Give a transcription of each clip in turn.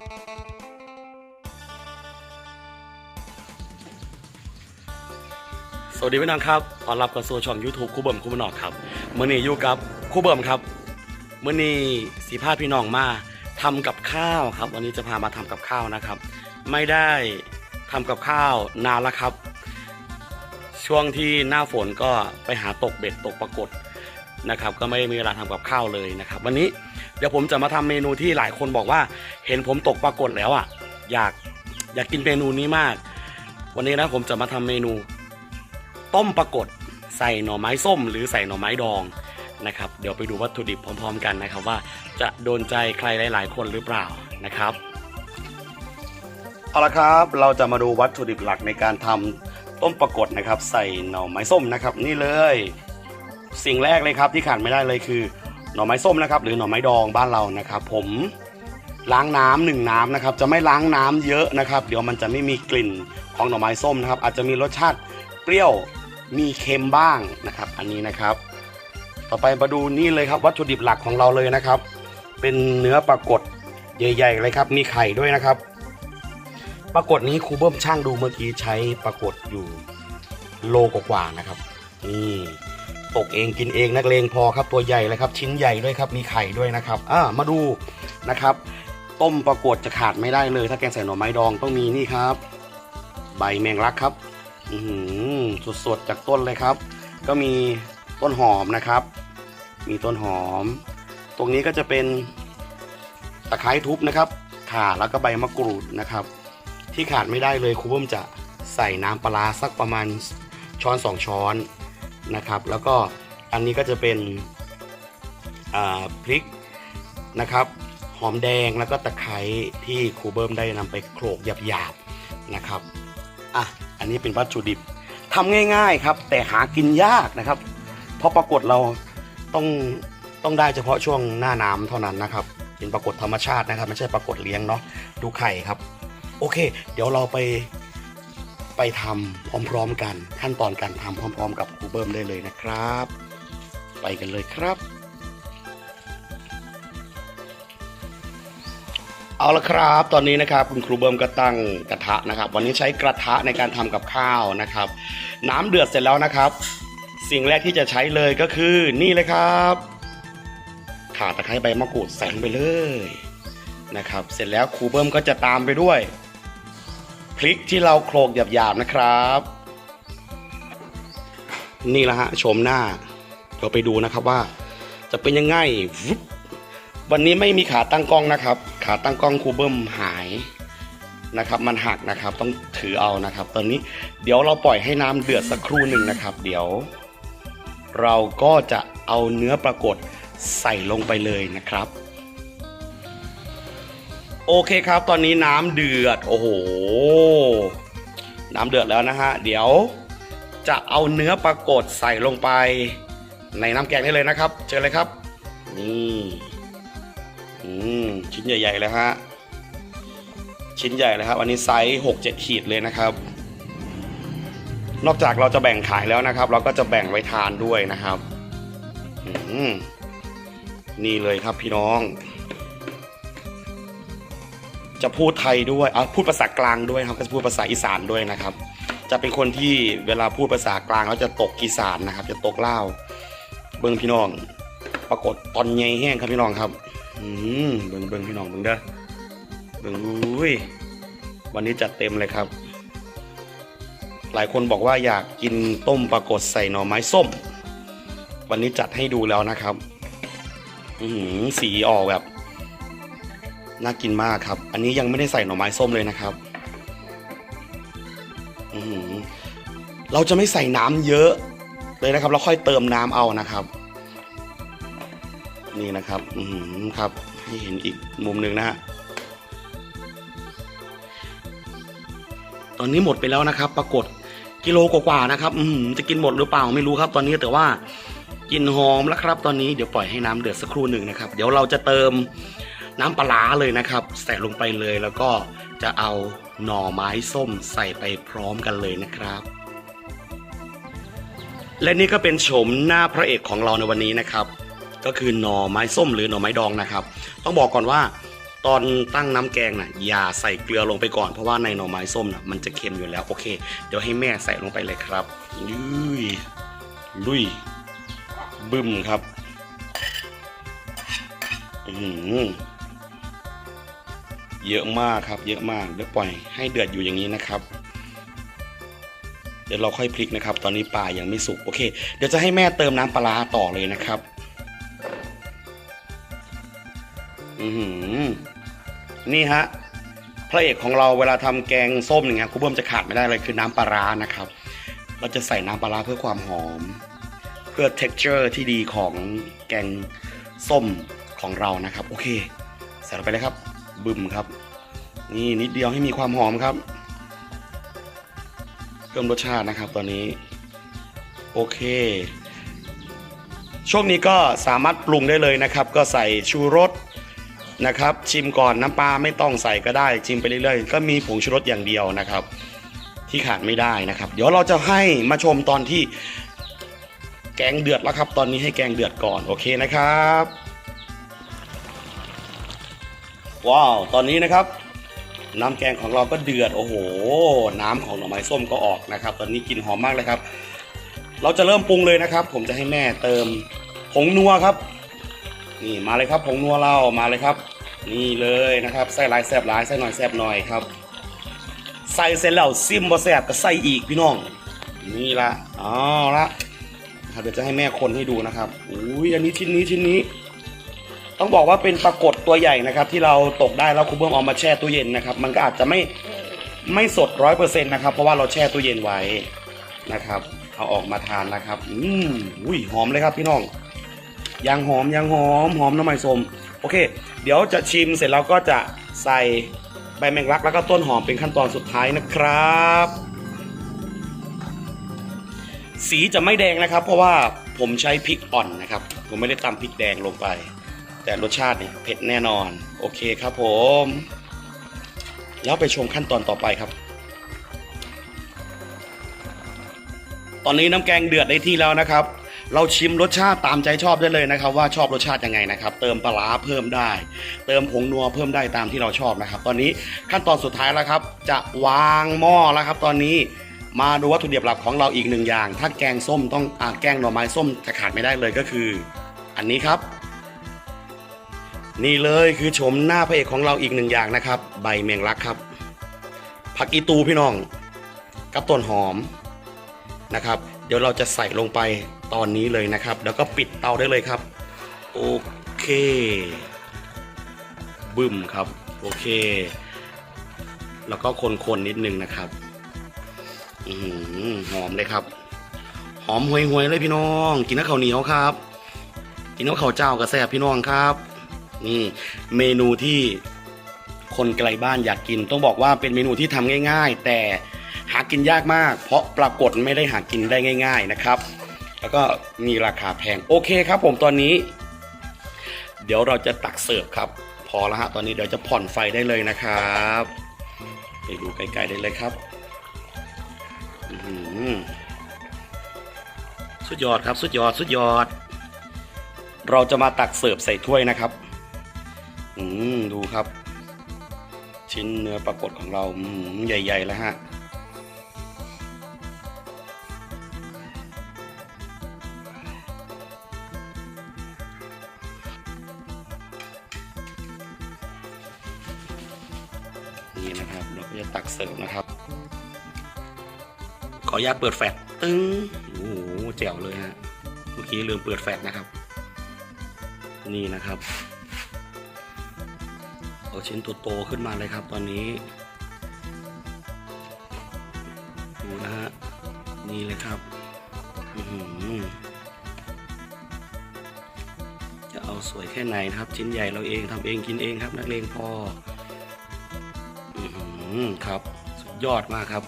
สวัสดีพี่น้องครับตอนรับเข้าสู่ช่อง YouTube คู่เบิ่มคู่บนอกครับมื่อนี้อยู่กับคู่เบิ่มครับมื่อนี้สีพาพี่น้องมาทำกับข้าวครับ วันนี้จะพามาทำกับข้าวนะครับ ไม่ได้ทำกับข้าวนานแล้วครับ ช่วงที่หน้าฝนก็ไปหาตกเบ็ดตกปรากฏนะครับ ก็ไม่มีเวลาทำกับข้าวเลยนะครับ วันนี้ เดี๋ยวผมจะมาทำเมนูที่หลายคนบอกว่า เห็นผมตกปรากฏแล้วอะ อยากอยากกินเมนูนี้มาก วันนี้นะผมจะมาทำเมนู ต้มปรากฏใส่หน่อไม้ส้ม หรือใส่หน่อไม้ดองนะครับ เดี๋ยวไปดูวัตถุดิบพร้อม ๆ กันนะครับว่าจะโดนใจใครหลาย ๆ คนหรือเปล่านะครับเอาละครับ เราจะมาดูวัตถุดิบหลักในการทำต้มปรากฏนะครับ ใส่หน่อไม้ส้มนะครับ นี่เลย สิ่งแรกเลยครับที่ขาดไม่ได้เลยคือ หน่อไม้ส้มนะครับหรือหน่อไม้ดองบ้านเรานะครับ ผมล้างน้ำหนึ่งน้ำนะครับจะไม่ล้างน้ำเยอะนะครับ เดี๋ยวมันจะไม่มีกลิ่นของหน่อไม้ส้มนะครับ อาจจะมีรสชาติเปรี้ยวมีเค็มบ้างนะครับ อันนี้นะครับ ต่อไปมาดูนี่เลยครับวัตถุดิบหลักของเราเลยนะครับ เป็นเนื้อปลากดใหญ่ๆเลยครับ มีไข่ด้วยนะครับปลากดนี้ครูเบิ้มช่างดูเมื่อกี้ใช้ปลากดอยู่โลกว่าๆนะครับ นี่ ตกเองกินเองนักเลงพอครับตัวใหญ่เลยครับ ชิ้นใหญ่ด้วยครับมีไข่ด้วยนะครับอ่ามาดูนะครับ ต้มปลากดจะขาดไม่ได้เลย ถ้าแกงใส่หน่อไม้ดองต้องมีนี่ครับ ใบแมงลักครับอืมสดๆจากต้นเลยครับ ก็มีต้นหอมนะครับ มีต้นหอม ตรงนี้ก็จะเป็นตะไคร้ทุบนะครับข่าแล้วก็ใบมะกรูดนะครับ ที่ขาดไม่ได้เลยครูเบิ้มจะใส่น้ำปลาร้าสักประมาณช้อนสองช้อน นะครับ แล้วก็อันนี้ก็จะเป็นพริกนะครับ หอมแดงแล้วก็ตะไคร้ที่ครูเบิ้มได้นำไปโขลกหยาบๆนะครับอะอันนี้เป็นวัตถุดิบทำง่ายๆครับ แต่หากินยากนะครับ เพราะปรากฏเราต้องต้องได้เฉพาะช่วงหน้าน้ำเท่านั้นนะครับ เป็นปรากฏธรรมชาตินะครับ ไม่ใช่ปรากฏเลี้ยงเนาะดูไข่ครับ โอเค เดี๋ยวเราไป ไปทำพร้อมๆกัน ขั้นตอนการทำพร้อม ๆ กับครูเบิ้มได้เลยนะครับ ไปกันเลยครับ เอาละครับ ตอนนี้นะครับคุณครูเบิ้มก็ตั้งกระทะนะครับ วันนี้ใช้กระทะในการทำกับข้าวนะครับ น้ำเดือดเสร็จแล้วนะครับ สิ่งแรกที่จะใช้เลยก็คือนี่เลยครับข่าตะไคร้ใบมะกรูดใส่ลงไปเลยนะครับ เสร็จแล้วครูเบิ้มก็จะตามไปด้วย พริกที่เราโขลกหยาบๆนะครับ นี่แหละฮะโฉมหน้าเราไปดูนะครับว่า จะเป็นยังไงวันนี้ไม่มีขาตั้งกล้องนะครับ ขาตั้งกล้องครูเบิ้มหายนะครับ มันหักนะครับ ต้องถือเอานะครับ ตอนนี้เดี๋ยวเราปล่อยให้น้ำเดือดสักครู่หนึ่งนะครับ เดี๋ยว เราก็จะเอาเนื้อปรากฏใส่ลงไปเลยนะครับ โอเคครับ ตอนนี้น้ำเดือด โอ้โห น้ำเดือดแล้วนะฮะ เดี๋ยวจะเอาเนื้อปรากฏใส่ลงไป ในน้ำแกงได้เลยนะครับ เจอเลยครับ นี่อืมชิ้นใหญ่ๆเลยฮะ ชิ้นใหญ่เลยครับ อันนี้ไซส์หกเจ็ดขีดเลยนะครับ นอกจากเราจะแบ่งขายแล้วนะครับ เราก็จะแบ่งไว้ทานด้วยนะครับ อืมนี่เลยครับพี่น้อง จะพูดไทยด้วยอะพูดภาษากลางด้วยครับก็จะพูดภาษาอีสานด้วยนะครับ จะเป็นคนที่เวลาพูดภาษากลางแล้วจะตกอีสานนะครับ จะตกเล่าเบิ้งพี่น้อง ปรากฏตอนใหญ่แห้งครับพี่น้องครับอืมเบิ่งเบิ่งพี่น้องเบิ่งเด้อเบิ่งอุ้ยวันนี้จัดเต็มเลยครับ หลายคนบอกว่าอยากกินต้มปลากดใส่หน่อไม้ส้ม วันนี้จัดให้ดูแล้วนะครับ อือหือสีออกแบบ น่ากินมากครับ อันนี้ยังไม่ได้ใส่หน่อไม้ส้มเลยนะครับอือหือเราจะไม่ใส่น้ำเยอะเลยนะครับ เราค่อยเติมน้ำเอานะครับ นี่นะครับ อืมครับให้เห็นอีกมุมหนึ่งนะฮะตอนนี้หมดไปแล้วนะครับ ปรากฏกิโลกว่าๆนะครับ อืมจะกินหมดหรือเปล่าไม่รู้ครับ ตอนนี้แต่ว่ากินหอมแล้วครับ ตอนนี้เดี๋ยวปล่อยให้น้ำเดือดสักครู่หนึ่งนะครับ เดี๋ยวเราจะเติม น้ำปลาเลยนะครับ ใส่ลงไปเลยแล้วก็จะเอาหน่อไม้ส้มใส่ไปพร้อมกันเลยนะครับ และนี่ก็เป็นโฉมหน้าพระเอกของเราในวันนี้นะครับ ก็คือหน่อไม้ส้มหรือหน่อไม้ดองนะครับ ต้องบอกก่อนว่าตอนตั้งน้ำแกงน่ะอย่าใส่เกลือลงไปก่อนเพราะว่าในหน่อไม้ส้มน่ะมันจะเค็มอยู่แล้วโอเค เดี๋ยวให้แม่ใส่ลงไปเลยครับลุยลุยบึ้มครับ อืม เยอะมากครับ เยอะมากเดี๋ยวปล่อยให้เดือดอยู่อย่างนี้นะครับ เดี๋ยวเราค่อยพลิกนะครับ ตอนนี้ปลายังไม่สุกโอเค เดี๋ยวจะให้แม่เติมน้ำปลาต่อเลยนะครับ อือหือนี่ฮะพระเอกของเราเวลาทำแกงส้มอย่างเงี้ยคุณเบิ้มจะขาดไม่ได้เลยคือน้ำปลาร้านะครับ เราจะใส่น้ำปลาร้าเพื่อความหอม เพื่อ texture ที่ดีของแกงส้มของเรานะครับ โอเค ใส่ลงไปเลยครับ บึมครับ นี่นิดเดียวให้มีความหอมครับเพิ่มรสชาตินะครับ ตอนนี้ โอเค ช่วงนี้ก็สามารถปรุงได้เลยนะครับ ก็ใส่ชูรสนะครับ ชิมก่อนน้ำปลาไม่ต้องใส่ก็ได้ ชิมไปเรื่อยๆ ก็มีผงชูรสอย่างเดียวนะครับ ที่ขาดไม่ได้นะครับ เดี๋ยวเราจะให้มาชมตอนที่แกงเดือดแล้วครับ ตอนนี้ให้แกงเดือดก่อนโอเคนะครับ ว้าว ตอนนี้นะครับ น้ำแกงของเราก็เดือด โอ้โห น้ำของหน่อไม้ส้มก็ออกนะครับ ตอนนี้กลิ่นหอมมากเลยครับ เราจะเริ่มปรุงเลยนะครับ ผมจะให้แม่เติมผงนัวครับ นี่มาเลยครับผงนัวเรามาเลยครับ นี่เลยนะครับใส่ลายแซบลายใส่หน่อยแซบหน่อยครับใส่เสร็จแล้วซิมบ่แซบก็ใส่อีกพี่น้อง นี่ละอ๋อละครับเดี๋ยวจะให้แม่คนให้ดูนะครับอุ้ยอันนี้ชิ้นนี้ชิ้นนี้ ต้องบอกว่าเป็นปรากฏตัวใหญ่นะครับ ที่เราตกได้แล้วคุณเบิ้มเอามาแช่ตู้เย็นนะครับ มันก็อาจจะไม่ไม่สดร้อยเปอร์เซ็นต์นะครับ เพราะว่าเราแช่ตู้เย็นไว้นะครับ เอาออกมาทานนะครับ อืมอุ้ยหอมเลยครับพี่น้องยางหอมยางหอมหอมน้ำมันสมโอเค เดี๋ยวจะชิมเสร็จแล้วก็จะใส่ใบแมงลักแล้วก็ต้นหอมเป็นขั้นตอนสุดท้ายนะครับ สีจะไม่แดงนะครับ เพราะว่าผมใช้พริกอ่อนนะครับ ผมไม่ได้ตำพริกแดงลงไป แต่รสชาติเนี่ยเผ็ดแน่นอน โอเคครับผม แล้วไปชมขั้นตอนต่อไปครับ ตอนนี้น้ำแกงเดือดได้ที่แล้วนะครับ เราชิมรสชาติตามใจชอบได้เลยนะครับ ว่าชอบรสชาติยังไงนะครับ เติมปลาเพิ่มได้ เติมผงนัวเพิ่มได้ตามที่เราชอบนะครับ ตอนนี้ขั้นตอนสุดท้ายแล้วครับ จะวางหม้อแล้วครับ ตอนนี้มาดูวัตถุดิบหลักของเราอีกหนึ่งอย่าง ถ้าแกงส้มต้องอแกงหน่อไม้ส้มจะขาดไม่ได้เลยก็คือ อันนี้ครับ นี่เลยคือชมหน้าพระเอกของเราอีกหนึ่งอย่างนะครับ ใบเมียงลักครับผักอีตูพี่น้อง กับต้นหอมนะครับ เดี๋ยวเราจะใส่ลงไปตอนนี้เลยนะครับ แล้วก็ปิดเตาได้เลยครับ โอเค บึ้มครับ โอเค แล้วก็คนๆนิดนึงนะครับอือหอมเลยครับ หอมห่วยๆเลยพี่น้อง กินข้าวเหนียวครับ กินข้าวเจ้ากระแซบพี่น้องครับ นี่เมนูที่คนไกลบ้านอยากกิน ต้องบอกว่าเป็นเมนูที่ทำง่าย ๆ แต่หากินยากมาก เพราะปรากฏไม่ได้หากินได้ง่าย ๆนะครับ แล้วก็มีราคาแพงโอเคครับ ผมตอนนี้ เดี๋ยวเราจะตักเสิร์ฟครับ พอแล้วฮะตอนนี้เดี๋ยวจะผ่อนไฟได้เลยนะครับไปดูไกลๆได้เลยครับสุดยอดครับ สุดยอดสุดยอด เราจะมาตักเสิร์ฟใส่ถ้วยนะครับ อืมดูครับ ชิ้นเนื้อปรากฏของเราอืมใหญ่ ๆ แล้วฮะนี่นะครับเราก็จะตักเสิร์ฟนะครับ ขออนุญาตเปิดแฟลชตึ้งโอ้โหแจ๋วเลยฮะเมื่อกี้ลืมเปิดแฟลชนะครับ นี่นะครับ เอาชิ้นตัวโตขึ้นมาเลยครับตอนนี้ดูนะฮะนี่เลยครับอือหือจะเอาสวยแค่ไหนนะครับ ชิ้นใหญ่เราเองทำเองกินเองครับ นักเลงพออือหือครับ สุดยอดมากครับ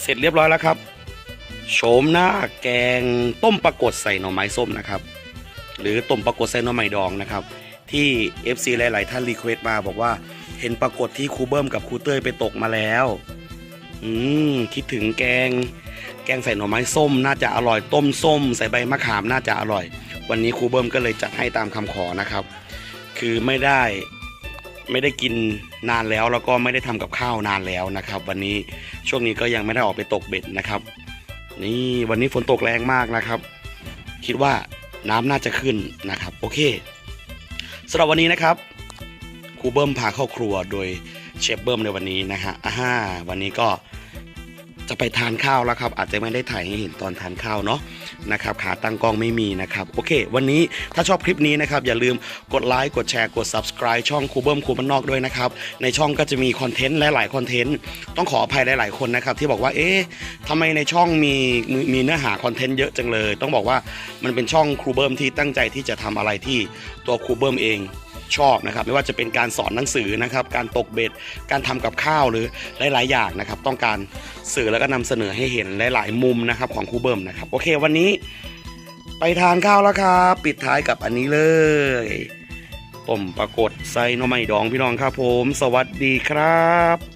เสร็จเรียบร้อยแล้วครับ มหน้าแกงต้มปลากดใส่หน่อไม้ส้มนะครับ หรือต้มปลากดใส่หน่อไม้ดองนะครับ ที่ FC หลาย ๆ ท่านรีเควสต์มาบอกว่าเห็นปรากฏที่ครูเบิ้มกับครูเต้ยไปตกมาแล้ว อืมคิดถึงแกง แกงใส่หน่อไม้ส้ม น่าจะอร่อยต้มส้ม ใส่ใบมะขามน่าจะอร่อย วันนี้ครูเบิ้มก็เลยจัดให้ตามคำขอนะครับ คือไม่ได้ไม่ได้กินนานแล้วแล้วก็ไม่ได้ทำกับข้าวนานแล้วนะครับ วันนี้ช่วงนี้ก็ยังไม่ได้ออกไปตกเบ็ดนะครับ นี่วันนี้ฝนตกแรงมากนะครับ คิดว่าน้ำน่าจะขึ้นนะครับ โอเคสำหรับวันนี้นะครับครูเบิ้มพาเข้าครัวโดยเชฟเบิ้มในวันนี้นะฮะอ่าฮะวันนี้ก็จะไปทานข้าวแล้วครับ อาจจะไม่ได้ถ่ายให้เห็นตอนทานข้าวเนาะ นะครับขาตั้งกล้องไม่มีนะครับโอเค วันนี้ถ้าชอบคลิปนี้นะครับอย่าลืมกดไลค์กดแชร์กด subscribe ช่องครูเบิ้มครูบ้านนอกด้วยนะครับในช่องก็จะมีคอนเทนต์หลายๆคอนเทนต์ต้องขออภัยหลายๆคนนะครับที่บอกว่าเอ๊ะทำไมในช่องมีมีมีเนื้อหาคอนเทนต์เยอะจังเลย ต้องบอกว่ามันเป็นช่องครูเบิ้มที่ตั้งใจที่จะทำอะไรที่ตัวครูเบิ้มเอง ชอบนะครับไม่ว่าจะเป็นการสอนหนังสือนะครับการตกเบ็ดการทำกับข้าวหรือหลาย ๆ อย่างนะครับ ต้องการสื่อแล้วก็นำเสนอให้เห็นหลาย ๆ มุมนะครับของครูเบิ้มนะครับโอเควันนี้ไปทานข้าวแล้วครับปิดท้ายกับอันนี้เลยต้มปรากฏไส้หน่อไม้ดองพี่น้องครับผม สวัสดีครับ